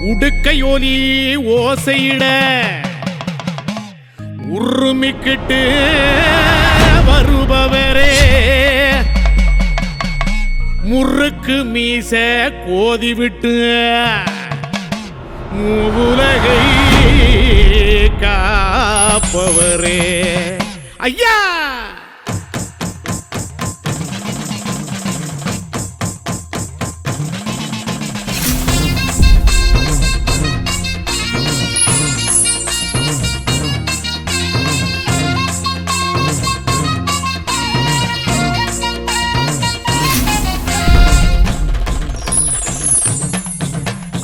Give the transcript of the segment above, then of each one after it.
உடுக்கையொலி ஓசையிட உருமிக்கிட்டு வருபவரே. முறுக்கு மீச கோதிவிட்டு மூவுலகை காப்பவரே. ஐயா!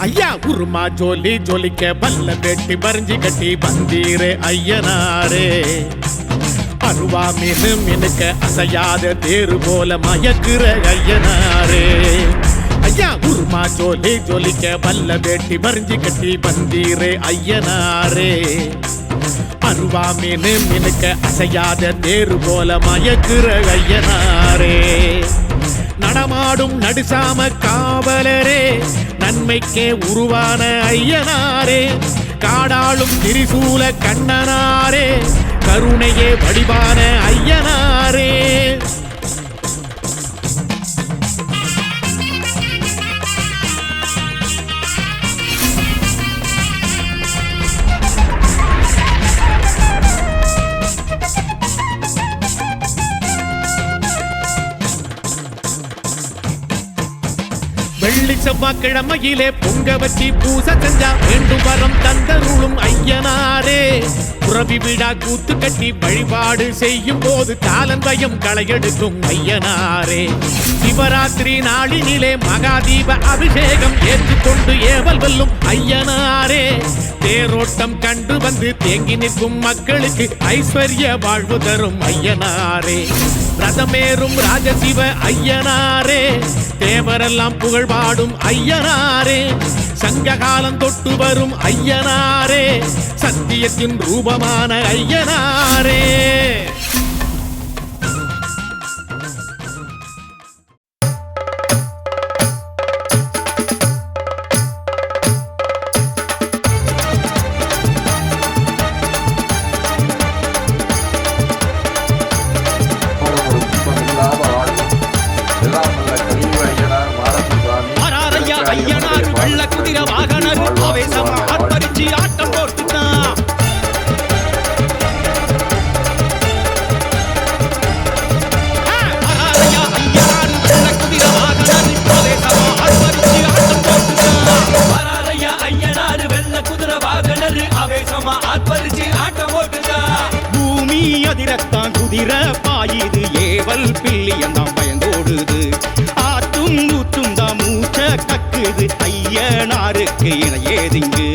ஐயா உருமா ஜோலி ஜோலிக்க பல்ல வெட்டி பறிஞ்சு கட்டி வந்தீரே ஐயனாரே. அருவா மீனு மினுக்க அசையாத தேரு போல மயக்குற ஐயனாரே. ஐயா உருமா ஜோலி ஜோலிக்க பல்ல வெட்டி பறிஞ்சு கட்டி வந்தீரே ஐயனாரே. அருவா மீனு மினுக்க அசையாத தேரு போல மயக்குற ஐயனாரே. நடமாடும் நடுசாம காவலரே நன்மைக்கே உருவான ஐயனாரே. காடாளும் திரிசூல கண்ணனாரே. கருணையே வடிவான ஐயனாரே. செவ்வாய்க்கிழமையிலே பொங்க வச்சி பூச செஞ்சா வேண்டும் வரம் தந்தருளும் ஐயனாரே. புறவி விழா கூத்து கட்டி வழிபாடு செய்யும் போது காலன் பயம் களையெடுக்கும் ஐயனாரே. சிவராத்திரி நாளினிலே மகாதீப அபிஷேகம் ஏற்றுக்கொண்டு ஏவல் வெல்லும் ஐயனாரே. தேரோட்டம் கண்டு வந்து தேங்கி நிற்கும் மக்களுக்கு ஐஸ்வர்ய வாழ்வு தரும் ஐயனாரே. ரதமேறும் ராஜசிவ ஐயனாரே தேவரெல்லாம் புகழ் பாடும் ஐயனாரே சங்ககாலம் தொட்டு வரும் ஐயனாரே சத்தியத்தின் ரூபமான ஐயனாரே. ஆட்டம் பூமி அதிரத்தான் குதிரை பாயுது ஏவல் பில்லியந்தான் பயந்தோடுது. ஆத்தும் ஊத்தும் தான் மூச்ச கக்குது ஐயனாருக்கு இணையேதிங்கு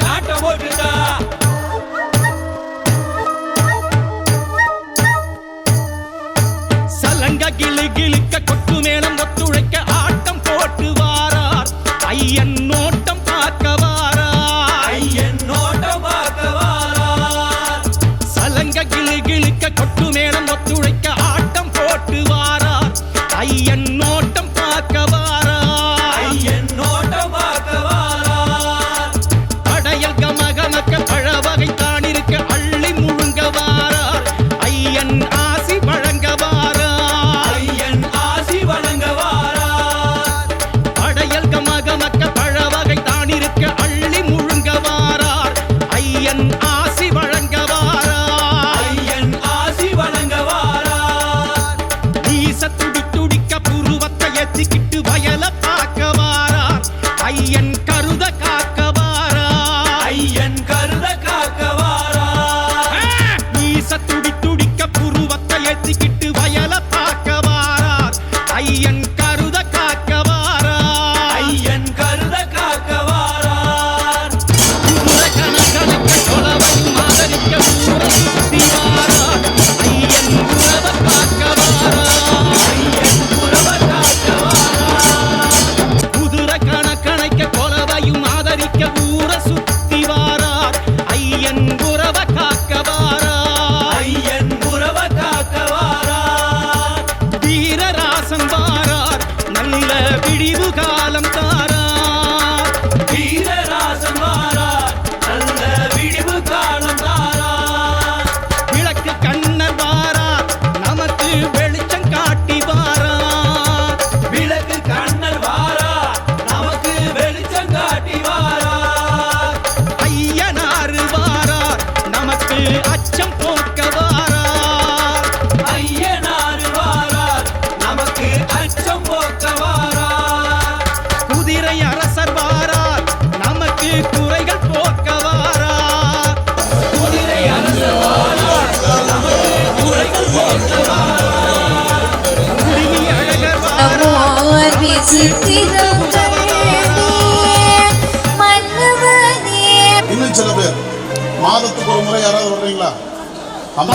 நாட்டை ஓட்டுதா சலங்க கிளு கிழுக்க கொட்டு மேளம் ஒத்துழைக்க ஆட்டம் போட்டு வாரார். ஐயன் இன்னும் சில பேர். மாதத்துக்கு ஒரு முறை யாராவது வர்றீங்களா? அம்மா